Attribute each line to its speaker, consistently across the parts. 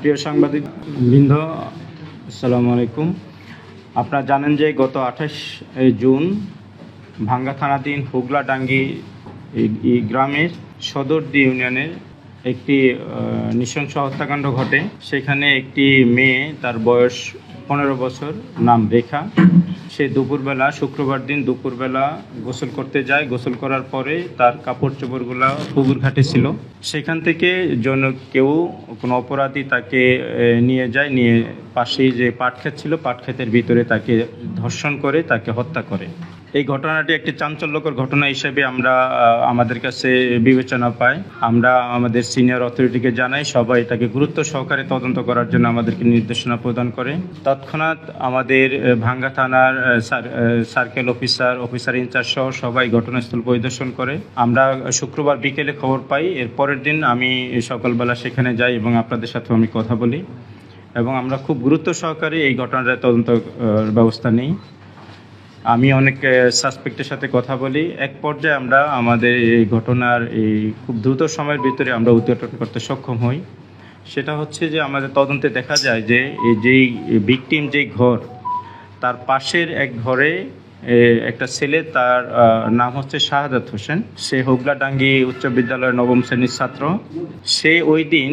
Speaker 1: প্রিয় সাংবাদিক বৃন্দ, আসসালামু আলাইকুম। আপনারা জানেন যে গত আঠাশ জুন ভাঙ্গা থানাধীন হুগলাডাঙ্গি এই গ্রামের সদরদি ইউনিয়নের একটি নৃশংস হত্যাকাণ্ড ঘটে। সেখানে একটি মেয়ে, তার বয়স পনেরো বছর, নাম রেখা। সে দুপুরবেলা, শুক্রবার দিন দুপুরবেলা গোসল করতে যায়। গোসল করার পরে তার কাপড় চোপড়গুলো পুকুর ঘাটে ছিল। সেখান থেকে জন কেউ কোনো অপরাধী তাকে নিয়ে যায়, নিয়ে পাশেই যে পাট ক্ষেত ছিল, পাটক্ষেতের ভিতরে তাকে ধর্ষণ করে, তাকে হত্যা করে। এই ঘটনাটি একটি চাঞ্চল্যকর ঘটনা হিসেবে আমরা আমাদের কাছে বিবেচনা পাই। আমরা আমাদের সিনিয়র অথরিটিকে জানাই, সবাই এটাকে গুরুত্ব সহকারে তদন্ত করার জন্য আমাদেরকে নির্দেশনা প্রদান করে। তৎক্ষণাৎ আমাদের ভাঙ্গা থানার সার্কেল অফিসার অফিসার ইনচার্জ সহ সবাই ঘটনাস্থল পরিদর্শন করে। আমরা শুক্রবার বিকেলে খবর পাই, এর পরের দিন আমি সকালবেলা সেখানে যাই এবং আপনাদের সাথে আমি কথা বলি। এবং আমরা খুব গুরুত্ব সহকারে এই ঘটনার তদন্ত ব্যবস্থা নিই। আমি অনেক সাসপেক্টের সাথে কথা বলি। এক পর্যায়ে আমরা আমাদের এই ঘটনার এই খুব দ্রুত সময়ের ভিতরে আমরা উদ্ঘাটন করতে সক্ষম হই। সেটা হচ্ছে যে আমাদের তদন্তে দেখা যায় যে এই যেই ভিকটিম যেই ঘর, তার পাশের এক ঘরে একটা ছেলে, তার নাম হচ্ছে শাহাদাত হোসেন। সে হোগলাডাঙ্গি উচ্চ বিদ্যালয়ের নবম শ্রেণির ছাত্র। সে ওই দিন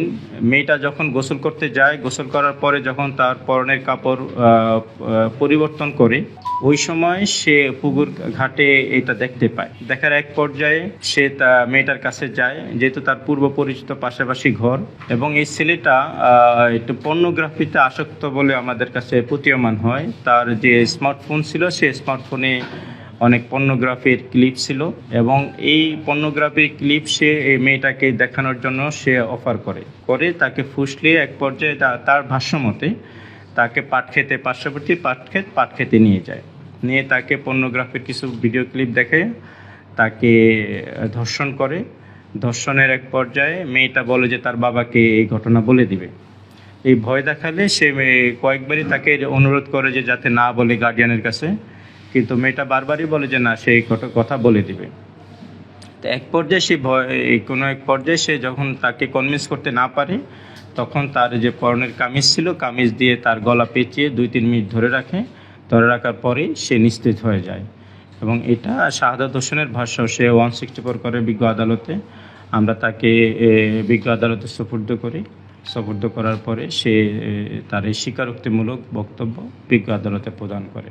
Speaker 1: মেয়েটা যখন গোসল করতে যায়, গোসল করার পরে যখন তার পরনের কাপড় পরিবর্তন করে, ওই সময় সে পুকুর ঘাটে এটা দেখতে পায়। দেখার এক পর্যায়ে সে তা মেয়েটার কাছে যায়, যেহেতু তার পূর্ব পরিচিত পাশাপাশি ঘর, এবং এই ছেলেটা একটু পর্নোগ্রাফিতে আসক্ত বলে আমাদের কাছে প্রতীয়মান হয়। তার যে স্মার্টফোন ছিল, সে স্মার্টফোনে অনেক পর্নোগ্রাফির ক্লিপ ছিল এবং এই পর্নোগ্রাফির ক্লিপ সে এই মেয়েটাকে দেখানোর জন্য সে অফার করে। করে তাকে ফুসলিয়ে এক পর্যায়ে তার ভাষ্যমতে তাকে পাট খেতে পার্শ্ববর্তী পাট ক্ষেত পাট খেতে নিয়ে যায়। নিয়ে তাকে পর্নোগ্রাফির কিছু ভিডিও ক্লিপ দেখে তাকে ধর্ষণ করে। ধর্ষণের এক পর্যায়ে মেয়েটা বলে যে তার বাবাকে এই ঘটনা বলে দিবে। এই ভয় দেখালে সে কয়েকবারই তাকে অনুরোধ করে যে যাতে না বলে গার্ডিয়ানের কাছে। কিন্তু মেয়েটা বারবারই বলে যে, না সেই কথা বলে দিবে। তো এক পর্যায়ে সে ভয় কোনো এক পর্যায়ে সে যখন তাকে কনভিন্স করতে না পারে, তখন তার যে পরনের কামিজ ছিল, কামিজ দিয়ে তার গলা পেঁচিয়ে দুই, তিন মিনিট ধরে রাখে। ধরে রাখার পরেই সে নিস্তেজ হয়ে যায়। এবং এটা শাহাদাত হোসেনের ভাষ্য, সে ওয়ান সিক্সটি ফোর করে বিজ্ঞ আদালতে। আমরা তাকে বিজ্ঞ আদালতে সুপুর্দ করি। সুপুর্দ করার পরে সে তার এই স্বীকারোক্তিমূলক বক্তব্য বিজ্ঞ আদালতে প্রদান করে।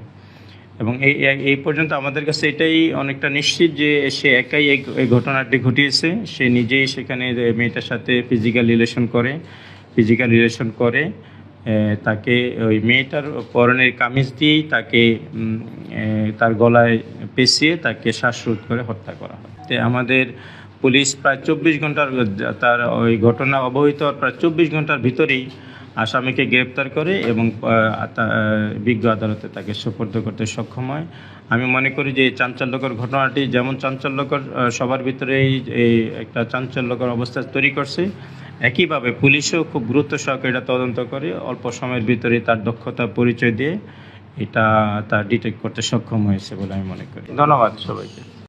Speaker 1: এবং এই, এই- পর্যন্ত আমাদের কাছে এটাই অনেকটা নিশ্চিত যে সে একাই এই ঘটনাটি ঘটিয়েছে। সে নিজেই সেখানে মেয়েটার সাথে ফিজিক্যাল রিলেশন করে ফিজিক্যাল রিলেশন করে তাকে ওই মেয়েটার পরনের কামিজ দিয়েই তাকে তার গলায় পেঁচিয়ে তাকে শ্বাসরোধ করে হত্যা করা হয়। আমাদের পুলিশ প্রায় চব্বিশ ঘণ্টার তার ওই ঘটনা অবহিত প্রায় চব্বিশ ঘণ্টার ভিতরেই আসামিকে গ্রেপ্তার করে এবং বিজ্ঞ আদালতে তাকে সুপর্দ করতে সক্ষম হয়। আমি মনে করি যে এই চাঞ্চল্যকর ঘটনাটি যেমন চাঞ্চল্যকর সবার ভিতরেই এই একটা চাঞ্চল্যকর অবস্থা তৈরি করছে, একইভাবে পুলিশও খুব গুরুত্ব সহকারে এটা তদন্ত করে, অল্প সময়ের ভিতরে তার দক্ষতা, পরিচয় দিয়ে এটা তার ডিটেক্ট করতে সক্ষম হয়েছে বলে আমি মনে করি। ধন্যবাদ সবাইকে।